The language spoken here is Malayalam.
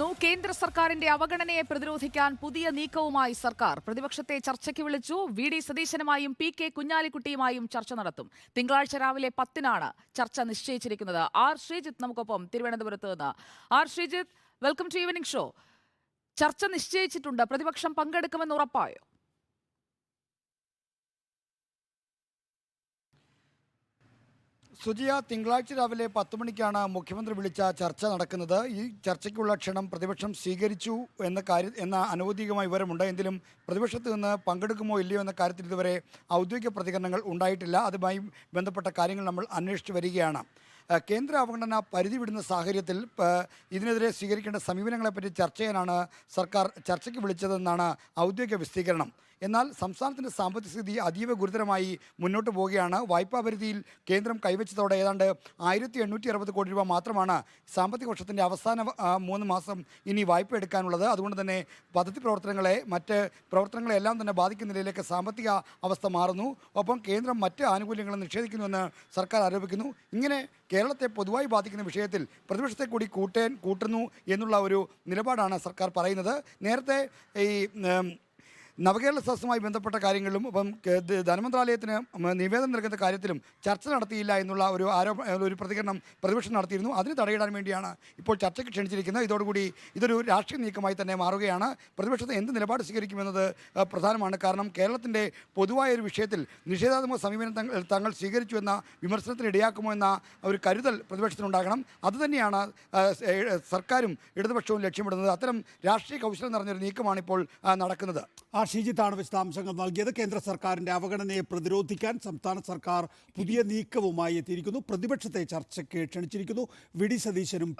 നോ കേന്ദ്ര സർക്കാരിന്റെ അവഗണനയെ പ്രതിരോധിക്കാൻ പുതിയ നീക്കവുമായി സർക്കാർ. പ്രതിപക്ഷത്തെ ചർച്ചയ്ക്ക് വിളിച്ചു. വി. ഡി. സതീശനുമായും പി. കെ. കുഞ്ഞാലിക്കുട്ടിയുമായും ചർച്ച നടത്തും. തിങ്കളാഴ്ച രാവിലെ പത്തിനാണ് ചർച്ച നിശ്ചയിച്ചിരിക്കുന്നത്. ആർ. ശ്രീജിത്ത് നമുക്കൊപ്പം തിരുവനന്തപുരത്ത് നിന്ന്. R. Sreejith welcome to evening show ചർച്ച നിശ്ചയിച്ചിട്ടുണ്ട്. പ്രതിപക്ഷം പങ്കെടുക്കുമെന്ന് ഉറപ്പായോ? സുജിയ തിങ്കളാഴ്ച രാവിലെ പത്ത് മണിക്കാണ് മുഖ്യമന്ത്രി വിളിച്ച ചർച്ച നടക്കുന്നത്. ഈ ചർച്ചയ്ക്കുള്ള ക്ഷണം പ്രതിപക്ഷം സ്വീകരിച്ചു എന്ന കാര്യം എന്ന അനൗദ്യോഗികമായ വിവരമുണ്ട്. എങ്കിലും പ്രതിപക്ഷത്ത് നിന്ന് പങ്കെടുക്കുമോ ഇല്ലയോ എന്ന കാര്യത്തിൽ ഇതുവരെ ഔദ്യോഗിക പ്രതികരണങ്ങൾ ഉണ്ടായിട്ടില്ല. അതുമായി ബന്ധപ്പെട്ട കാര്യങ്ങൾ നമ്മൾ അന്വേഷിച്ചു വരികയാണ്. കേന്ദ്ര അവഗണന പരിധി വിടുന്ന സാഹചര്യത്തിൽ ഇതിനെതിരെ സ്വീകരിക്കേണ്ട സമീപനങ്ങളെപ്പറ്റി ചർച്ച ചെയ്യാനാണ് സർക്കാർ ചർച്ചയ്ക്ക് വിളിച്ചതെന്നാണ് ഔദ്യോഗിക വിശദീകരണം. എന്നാൽ സംസ്ഥാനത്തിന്റെ സാമ്പത്തിക സ്ഥിതി അതീവ ഗുരുതരമായി മുന്നോട്ട് പോവുകയാണ്. വായ്പാ പരിധിയിൽ കേന്ദ്രം കൈവച്ചതോടെ ഏതാണ്ട് ആയിരത്തി എണ്ണൂറ്റി അറുപത് കോടി രൂപ മാത്രമാണ് സാമ്പത്തിക വർഷത്തിന്റെ അവസാന മൂന്ന് മാസം ഇനി വായ്പ എടുക്കാനുള്ളത്. അതുകൊണ്ട് തന്നെ പദ്ധതി പ്രവർത്തനങ്ങളെ മറ്റ് പ്രവർത്തനങ്ങളെല്ലാം തന്നെ ബാധിക്കുന്ന നിലയിലേക്ക് സാമ്പത്തിക അവസ്ഥ മാറുന്നു. ഒപ്പം കേന്ദ്രം മറ്റ് ആനുകൂല്യങ്ങളും നിഷേധിക്കുന്നുവെന്ന് സർക്കാർ ആരോപിക്കുന്നു. ഇങ്ങനെ കേരളത്തെ പൊതുവായി ബാധിക്കുന്ന വിഷയത്തിൽ പ്രതിപക്ഷത്തെ കൂടി കൂട്ടേൻ കൂട്ടുന്നു എന്നുള്ള ഒരു നിലപാടാണ് സർക്കാർ പറയുന്നത്. നേരത്തെ ഈ നവകേരള സദസ്സുമായി ബന്ധപ്പെട്ട കാര്യങ്ങളിലും അപ്പം ധനമന്ത്രാലയത്തിന് നിവേദനം നൽകുന്ന കാര്യത്തിലും ചർച്ച നടത്തിയില്ല എന്നുള്ള ഒരു ആരോപ ഒരു പ്രതികരണം പ്രതിപക്ഷം നടത്തിയിരുന്നു. അതിന് തടയിടാൻ വേണ്ടിയാണ് ഇപ്പോൾ ചർച്ചയ്ക്ക് ക്ഷണിച്ചിരിക്കുന്നത്. ഇതോടുകൂടി ഇതൊരു രാഷ്ട്രീയ നീക്കമായി തന്നെ മാറുകയാണ്. പ്രതിപക്ഷത്തെ എന്ത് നിലപാട് സ്വീകരിക്കുമെന്നത് പ്രധാനമാണ്. കാരണം കേരളത്തിന്റെ പൊതുവായ ഒരു വിഷയത്തിൽ നിഷേധാത്മക സമീപനം തങ്ങൾ തങ്ങൾ സ്വീകരിച്ചു എന്ന വിമർശനത്തിന് ഇടയാക്കുമോ എന്ന ഒരു കരുതൽ പ്രതിപക്ഷത്തിനുണ്ടാകണം. അതുതന്നെയാണ് സർക്കാരും ഇടതുപക്ഷവും ലക്ഷ്യമിടുന്നത്. അത്തരം രാഷ്ട്രീയ കൗശലം നിറഞ്ഞൊരു നീക്കമാണ് ഇപ്പോൾ നടക്കുന്നത്. ആ ഷിജിത്താണ് വിശദാംശങ്ങൾ നൽകിയത്. കേന്ദ്ര സർക്കാരിന്റെ അവഗണനയെ പ്രതിരോധിക്കാൻ സംസ്ഥാന സർക്കാർ പുതിയ നീക്കവുമായി എത്തിയിരിക്കുന്നു. പ്രതിപക്ഷത്തെ ചർച്ചയ്ക്ക് ക്ഷണിച്ചിരിക്കുന്നു. വി. ഡി. സതീശനും